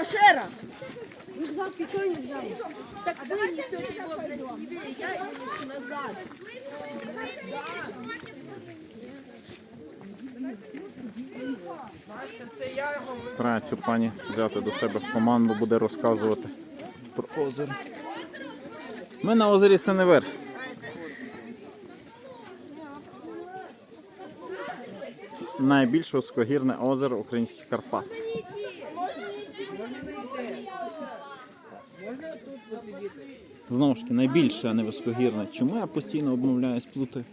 Машера! Рюкзак чого не взяли? Так вы несете его на себе, я несу назад. Треба цю пані взяти до себе в команду, буде розказувати про озеро. Ми на озері Синевир. Найбільш високогірне озеро українських Карпат. Знову ж таки, найбільше, а не високогірне. Чому я постійно обмовляюсь плути?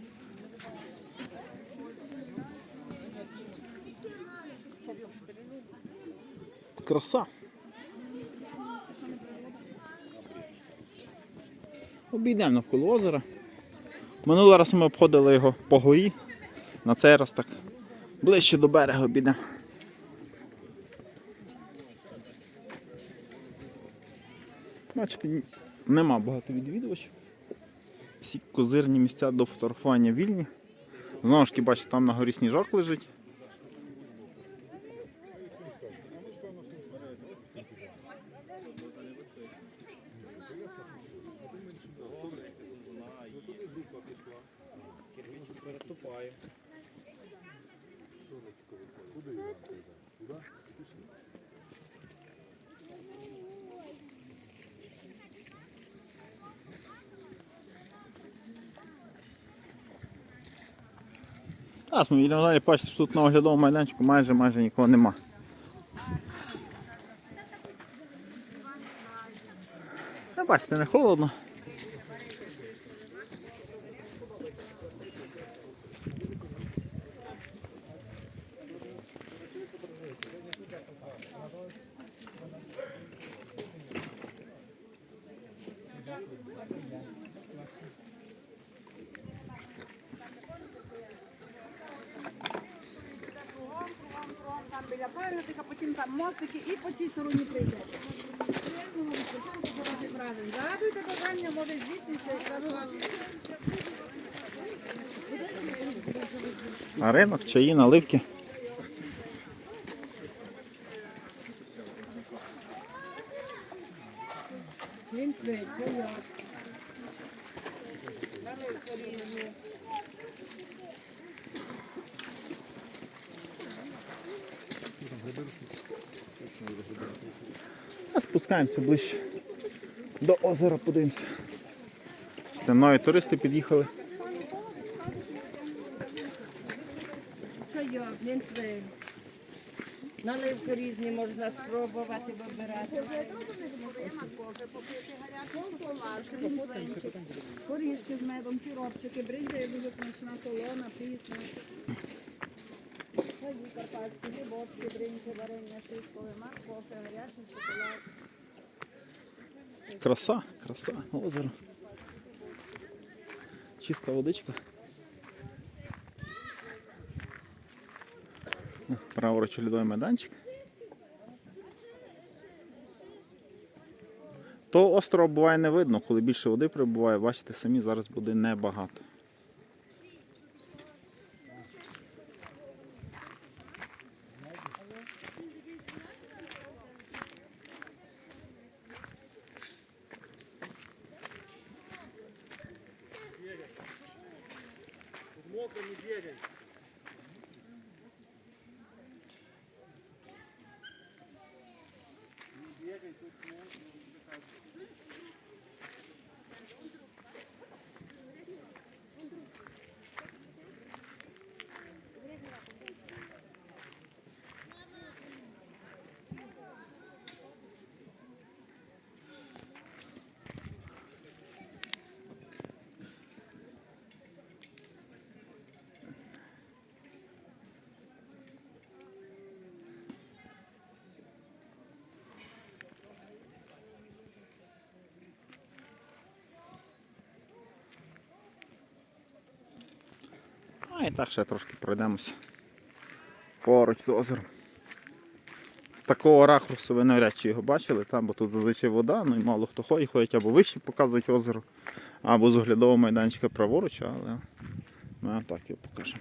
Краса. Обійдемо навколо озера. Минулий раз ми обходили його по горі. На цей раз так ближче до берега обійдемо. Бачите, нема багато відвідувачів. Всі козирні місця до фотографування вільні. Знову ж таки, бачите, там на горі сніжок лежить. Зараз ми йдемо далі, бачите, що тут на оглядовому майданчику майже майже нікого нема. Ну, бачите, не холодно. Пам'ятника, потім там мостики і по цій стороні прийдете. Загадуйте бажання, може здійсниться якраз вам. А ринок, чаї, наливки. Спускаємося ближче до озера, подивимося. Бачите, туристи під'їхали. Наливки різні можна спробувати вибирати. Корішки з медом, сиропчики, бринза дуже смачна, солона, пісня. Карпатські, грибочки, бринза, варення, шишкове, мак, гарячий шоколад. Краса, краса, озеро. Чиста водичка. Праворуч льодовий майданчик. То острова буває не видно, коли більше води прибуває, бачите, самі зараз буде небагато. А і так ще трошки пройдемося поруч з озером. З такого ракурсу ви навряд чи його бачили, там, бо тут зазвичай вода, ну і мало хто ходить, ходять або вище показують озеро, або з оглядового майданчика праворуч, але ми так його покажемо.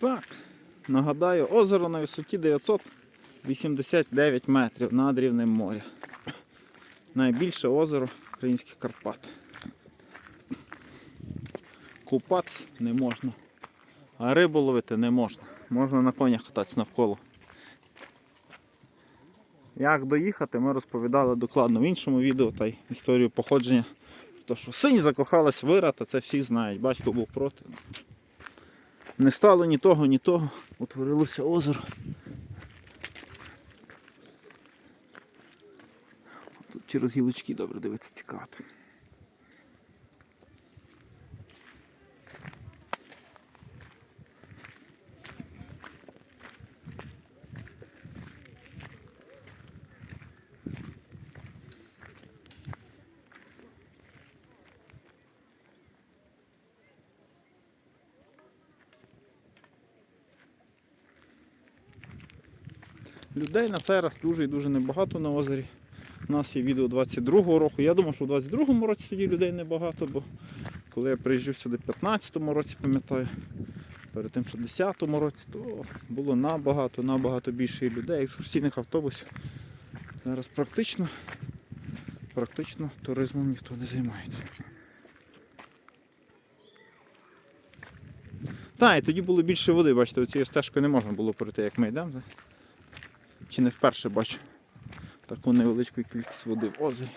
Так, нагадаю, озеро на висоті 989 метрів над рівнем моря. Найбільше озеро українських Карпат. Купатися не можна, а рибу ловити не можна. Можна на конях кататися навколо. Як доїхати, ми розповідали докладно в іншому відео та й історію походження. То, що синь закохалась вира, та це всі знають. Батько був проти. Не стало ні того, ні того. Утворилося озеро. Тут через гілочки добре дивитися цікаво. Людей на цей раз дуже і дуже небагато на озері. У нас є відео 22-го року. Я думав, що в 22-му році тоді людей небагато, бо коли я приїжджав сюди в 15-му році, пам'ятаю, перед тим, що в 10-му році, то було набагато, набагато більше людей, екскурсійних автобусів. Зараз практично, практично туризмом ніхто не займається. Так, і тоді було більше води, бачите, оцією стежкою не можна було пройти, як ми йдемо. Чи не вперше бачу таку невеличку кількість води в озері.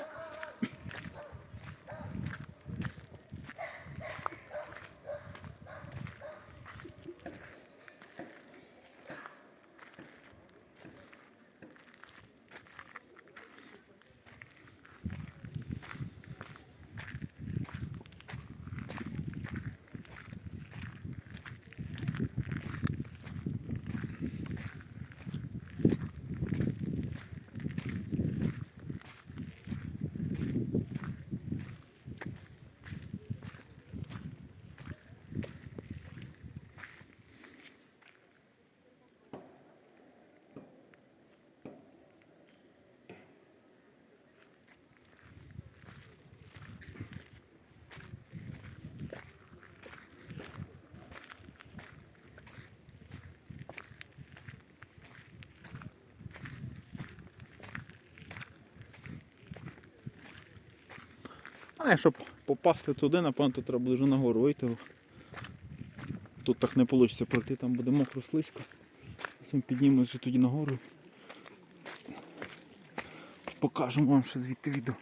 А щоб попасти туди, напевно, то треба буде вже нагору вийти. Тут так не вийде пройти, там буде мокро слизько. Ми піднімемося тоді нагору. Покажемо вам ще звідти відео.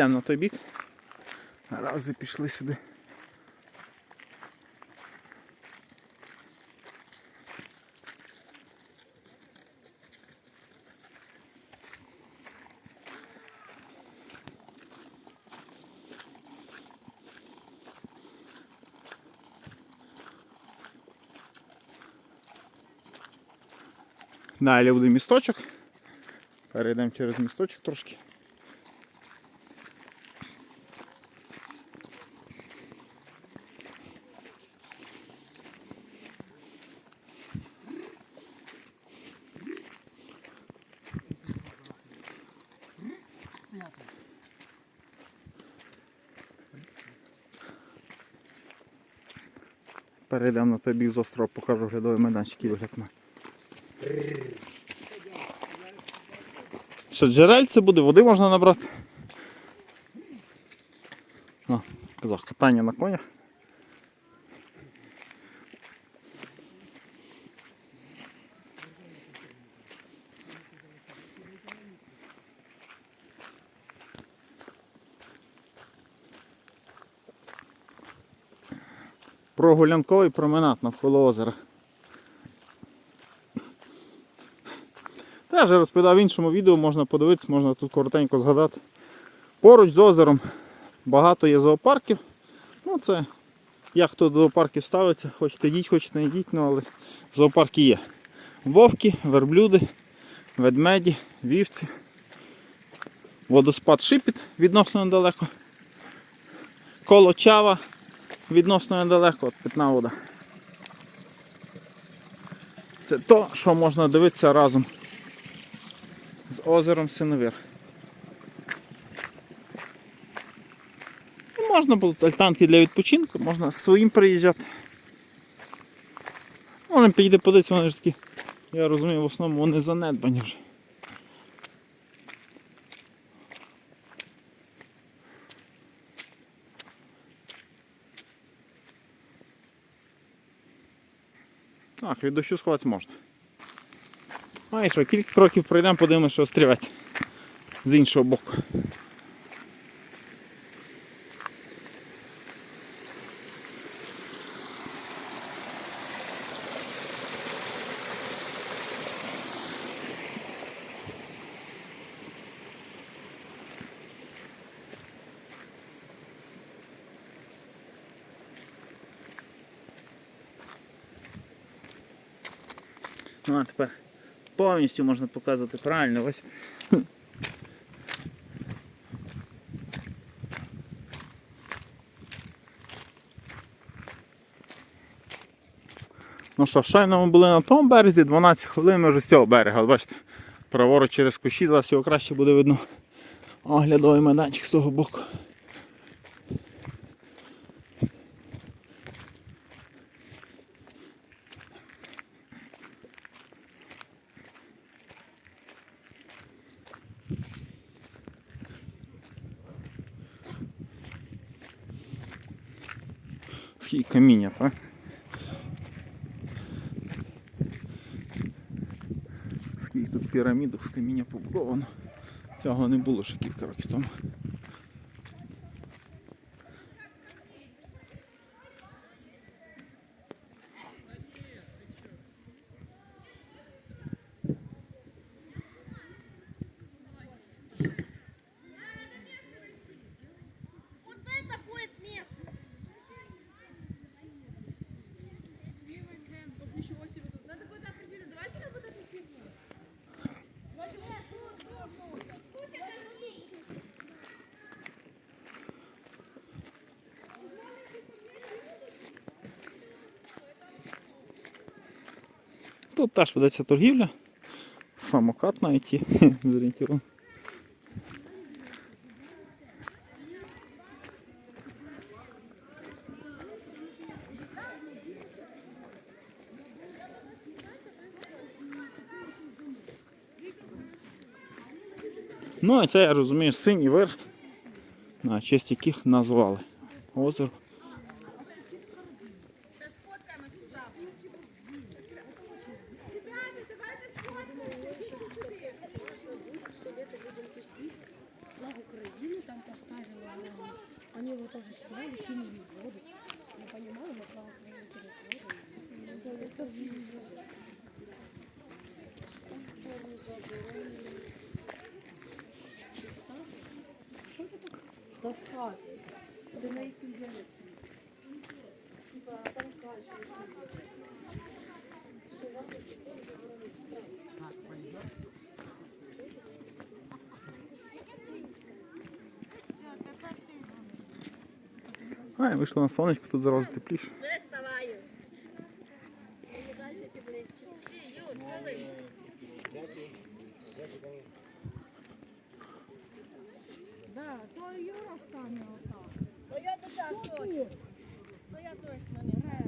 Йдемо на той бік. Наразі пішли сюди. Далі буде місточок. Перейдемо через місточок трошки. Перейдемо на той бік з острова, покажу глядовий майданчик і вигляд має. Що джерельце буде, води можна набрати. О, казав, катання на конях. Прогулянковий променад навколо озера. Теж розповідав в іншому відео, можна подивитися, можна тут коротенько згадати. Поруч з озером багато є зоопарків. Ну це як хто до зоопарків ставиться, хочете йдіть, хочете не йдіть, ну але зоопарки є. Вовки, верблюди, ведмеді, вівці. Водоспад шипіт відносно недалеко. Коло чава, відносно недалеко питна вода. Це то, що можна дивитися разом з озером Синовір. І можна було альтанки для відпочинку, можна своїм приїжджати. Можна підійти подивитися, вони ж такі, я розумію, в основному вони занедбані вже. Так, від дощу сховатися можна. А і що, кілька кроків пройдемо, подивимося, що острівець з іншого боку. Ну а тепер повністю можна показувати правильно. Ось. Ну що, щойно ми були на тому березі, 12 хвилин ми вже з цього берега. Бачите, праворуч через кущі, зараз його краще буде видно. Оглядовий майданчик з того боку. Скільки каміння, так? Скільки тут пірамідок з каміння побудовано. Цього не було ще кілька років тому. Тут. Надо будет определить. Тут теж ведеться торгівля. Самокат є зорієнтовано. Ну і це я розумію синій верх, на честь яких назвали озеро. І вышла на сонечко, тут зразу тепліше. Вставаю. Да, то Юра стане отак. Ну я то так точно. Ну я точно не знаю.